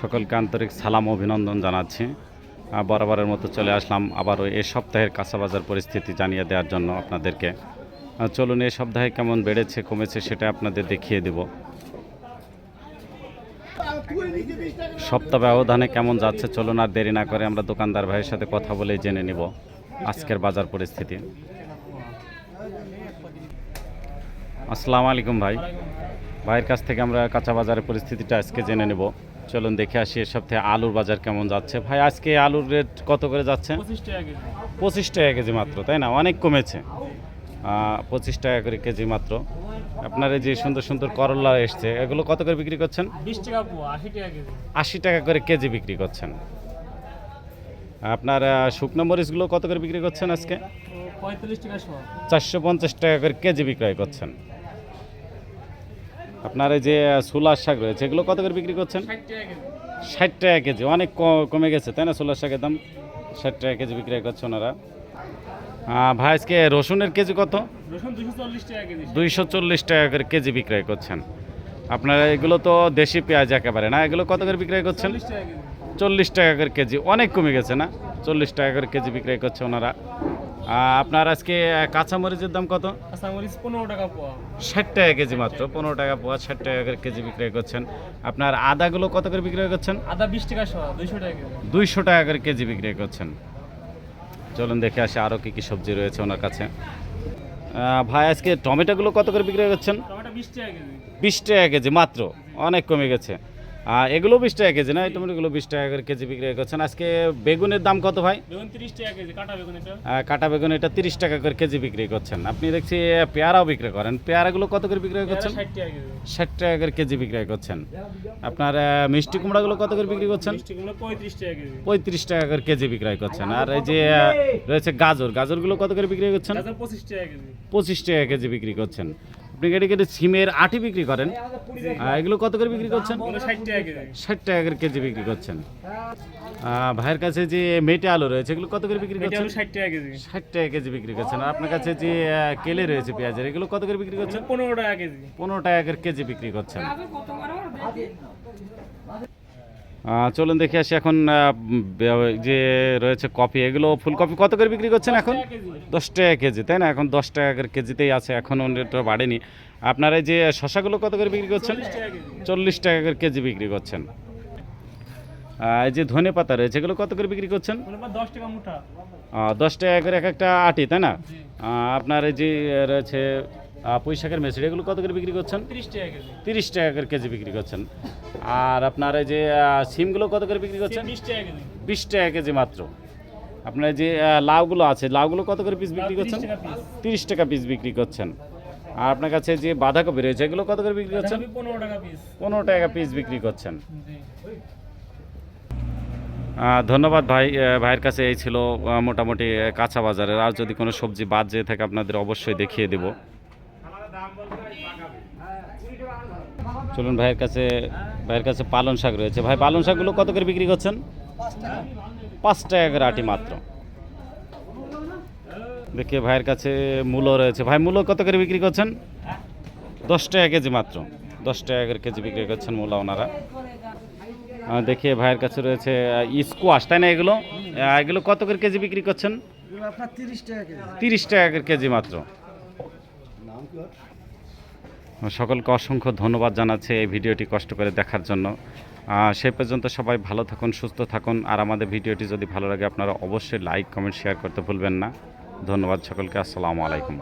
সকলকে আন্তরিক সালাম, অভিনন্দন জানাচ্ছি। বরাবরের মতো চলে আসলাম আবারও এ সপ্তাহের কাঁচা বাজার পরিস্থিতি জানিয়ে দেওয়ার জন্য আপনাদেরকে। চলুন এ সপ্তাহে কেমন বেড়েছে, কমেছে সেটা আপনাদের দেখিয়ে দেব। সপ্তাহ ব্যবধানে কেমন যাচ্ছে, চলুন আর দেরি না করে আমরা দোকানদার ভাইয়ের সাথে কথা বলে জেনে নিব আজকের বাজার পরিস্থিতি। আসসালামু আলাইকুম ভাই। ভাইয়ের কাছ থেকে আমরা কাঁচা বাজারের পরিস্থিতিটা আজকে জেনে নেব। চলুন দেখে আসি এর সপ্তাহে আলুর বাজার কেমন যাচ্ছে। ভাই আজকে আলুর রেট কত করে যাচ্ছে? পঁচিশ টাকা কেজি। পঁচিশ টাকা কেজি মাত্র তাই না? অনেক কমেছে। পঁচিশ টাকা করে কেজি মাত্র। আপনার যে সুন্দর সুন্দর করলা এসছে এগুলো কত করে বিক্রি করছেন? আশি টাকা করে কেজি বিক্রি করছেন। আপনার শুকনো মরিচগুলো কত করে বিক্রি করছেন আজকে? চারশো পঞ্চাশ টাকা করে কেজি বিক্রয় করছেন। আপনার এই যে সোলার শাক রয়েছে এগুলো কত করে বিক্রি করছেন? ষাট টাকা কেজি। অনেক ক- কমে গেছে তাই না? সোলার শাকের দাম ষাট টাকা কেজি বিক্রয় করছে ওনারা। আহ, ভাই আজকে রসুনের কেজি কত? দুইশো চল্লিশ টাকা করে কেজি বিক্রয় করছেন। আপনারা এগুলো তো দেশি পেঁয়াজ একেবারে না এগুলো কত করে বিক্রয় করছেন? চল্লিশ টাকা করে কেজি অনেক কমে গেছে না? চল্লিশ টাকা করে কেজি বিক্রয় করছে ওনারা। আপনার আজকে কাঁচামরিচের দাম কত? কাঁচামরিচ পনেরো টাকা পোয়া। ষাট টাকা কেজি মাত্র পনেরো টাকা পোয়া ষাট টাকা করে কেজি বিক্রয় করছেন। আপনার আদাগুলো কত করে বিক্রয় করছেন? আদা বিশ টাকা দুইশো টাকা দুইশো টাকা করে কেজি বিক্রয় করছেন। চলুন দেখে আসি আরও কী কী সবজি রয়েছে ওনার কাছে। ভাই আজকে টমেটোগুলো কত করে বিক্রয় করছেন? টমেটো বিশ টাকা কেজি। বিশ টাকা কেজি মাত্র অনেক কমে গেছে। আর এগুলো বিশ টাকা কেজি না? এই টমেটোগুলো বিশ টাকা করে কেজি বিক্রয় করছেন আজকে বেগুনের দাম কত ভাই? বেগুন তিরিশ টাকা কেজি কাটা বেগুন এটা। কাটা বেগুন এটা তিরিশ টাকা করে কেজি বিক্রি করছেন। আপনি দেখছি পেয়ারাও বিক্রি করেন। পেয়ারাগুলো কত করে বিক্রি করছেন ষাট টাকা করে কেজি বিক্রয় করছেন আপনার মিষ্টি কুমড়াগুলো কত করে বিক্রি করছেন? পঁয়ত্রিশ টাকা পঁয়ত্রিশ টাকা করে কেজি বিক্রয় করছেন আর এই যে রয়েছে গাজর। গাজরগুলো কত করে বিক্রি করছেন পঁচিশ টাকা কেজি বিক্রি করছেন। আপনি কেটে কেটে সিমের আটি বিক্রি করেন। এগুলো কত করে বিক্রি করছেন? ষাট টাকা করে কেজি বিক্রি করছেন। ভাইয়ের কাছে যে মেটে আলু রয়েছে এগুলো কত করে বিক্রি করছেন? ষাট টাকা কেজি। ষাট টাকা কেজি বিক্রি করছেন। আর আপনার কাছে যে কেলে রয়েছে পেঁয়াজের এগুলো কত করে বিক্রি করছেন? পনেরো টাকা কেজি। পনেরো টাকা করে কেজি বিক্রি করছেন। চলুন দেখে আসি এখন যে রয়েছে কফি এগুলো ফুলকপি কত করে বিক্রি করছেন এখন? দশ টাকা কেজি তাই না? এখন দশ টাকা কেজিতেই আছে এখন রেটটা বাড়েনি। আপনারা এই যে শশাগুলো কত করে বিক্রি করছেন? চল্লিশ টাকা কেজি। করে কেজি বিক্রি করছেন। এই যে ধনে পাতা রয়েছে এগুলো কত করে বিক্রি করছেন? দশ টাকা মুঠা দশ টাকা করে এক একটা আটি তাই না? আপনার এই যে রয়েছে পুঁই শাকের মেসিড এগুলো কত করে বিক্রি করছেন? তিরিশ টাকা করে কেজি বিক্রি করছেন। আর আপনার এই যে সিমগুলো কত করে বিক্রি করছেন? বিশ টাকা কেজি। মাত্র। আপনার যে লাউগুলো আছে লাউগুলো কত করে পিস বিক্রি করছেন? 30 টাকা পিস তিরিশ টাকা পিস বিক্রি করছেন। আর আপনার কাছে যে বাঁধাকপি রয়েছে এগুলো কত করে বিক্রি করছেন? পনেরো টাকা পিস পনেরো টাকা পিস বিক্রি করছেন। ধন্যবাদ ভাই ভাইয়ের কাছে। এই ছিল মোটামুটি কাঁচা বাজারের। আর যদি কোনো সবজি বাদ যেয়ে থাকে আপনাদের অবশ্যই দেখিয়ে দেব। চলুন ভাইয়ের কাছে ভাইয়ের কাছে পালন শাক রয়েছে। ভাই পালন শাকগুলো কত করে বিক্রি করছেন? পাঁচ টাকা করে আটি মাত্র। দেখি ভাইয়ের কাছে মূলো রয়েছে। ভাই মূলো কত করে বিক্রি করছেন? দশ টাকা কেজি মাত্র। দশ টাকা করে কেজি বিক্রি করছেন মূলা ওনারা। দেখি ভাইয়ের কাছে রয়েছে স্কোয়াশ তাই না এগুলো? এগুলো কত করে কেজি বিক্রি করছেন? তিরিশ টাকা তিরিশ টাকা করে কেজি মাত্র। সকলকে অসংখ্য ধন্যবাদ জানাচ্ছি এই ভিডিওটি কষ্ট করে দেখার জন্য। সেই পর্যন্ত সবাই ভালো থাকুন, সুস্থ থাকুন। আর আমাদের ভিডিওটি যদি ভালো লাগে, আপনারা অবশ্যই লাইক, কমেন্ট, শেয়ার করতে ভুলবেন না। ধন্যবাদ সকলকে, আসসালামু আলাইকুম।